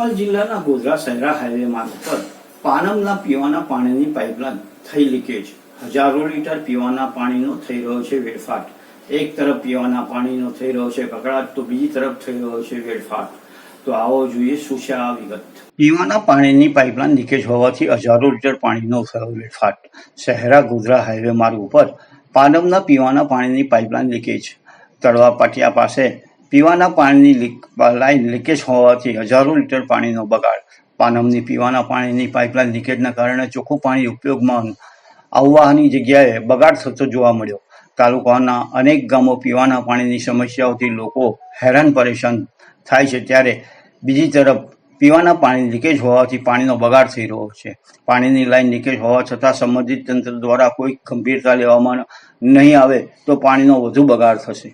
પંચમહાલ જિલ્લાના ગોધરા શહેરા હાઈવે માર્ગ પર પાનમના પીવાના પાણીની પાઇપલાઇન થઈ લીકેજ. હજારો લીટર પીવાના પાણીનો થઈ રહ્યો છે વેડફાટ. એક તરફ પીવાના પાણીનો થઈ રહ્યો છે કકડાટ તો બીજી તરફ થઈ રહ્યો છે વેડફાટ. તો આવો જોઈએ શું છે આ વિગત. પીવાના પાણીની પાઇપલાઇન લીકેજ હોવાથી હજારો લીટર પાણીનો થયો વેડફાટ. શહેરા ગોધરા હાઈવે માર્ગ ઉપર પાનમના પીવાના પાણીની પાઇપલાઇન લીકેજ. તળવા પાટિયા પાસે પીવાના પાણીની લીક, લાઈન લીકેજ હોવાથી હજારો લીટર પાણીનો બગાડ. પાનમની પીવાના પાણીની પાઇપલાઇન લીકેજના કારણે ચોખ્ખું પાણી ઉપયોગમાં આવવાની જગ્યાએ બગાડ થતો જોવા મળ્યો. તાલુકાના અનેક ગામો પીવાના પાણીની સમસ્યાઓથી લોકો હેરાન પરેશાન થાય છે ત્યારે બીજી તરફ પીવાના પાણી લીકેજ હોવાથી પાણીનો બગાડ થઈ રહ્યો છે. પાણીની લાઈન લીકેજ હોવા છતાં સંબંધિત તંત્ર દ્વારા કોઈ ગંભીરતા લેવામાં નહીં આવે તો પાણીનો વધુ બગાડ થશે.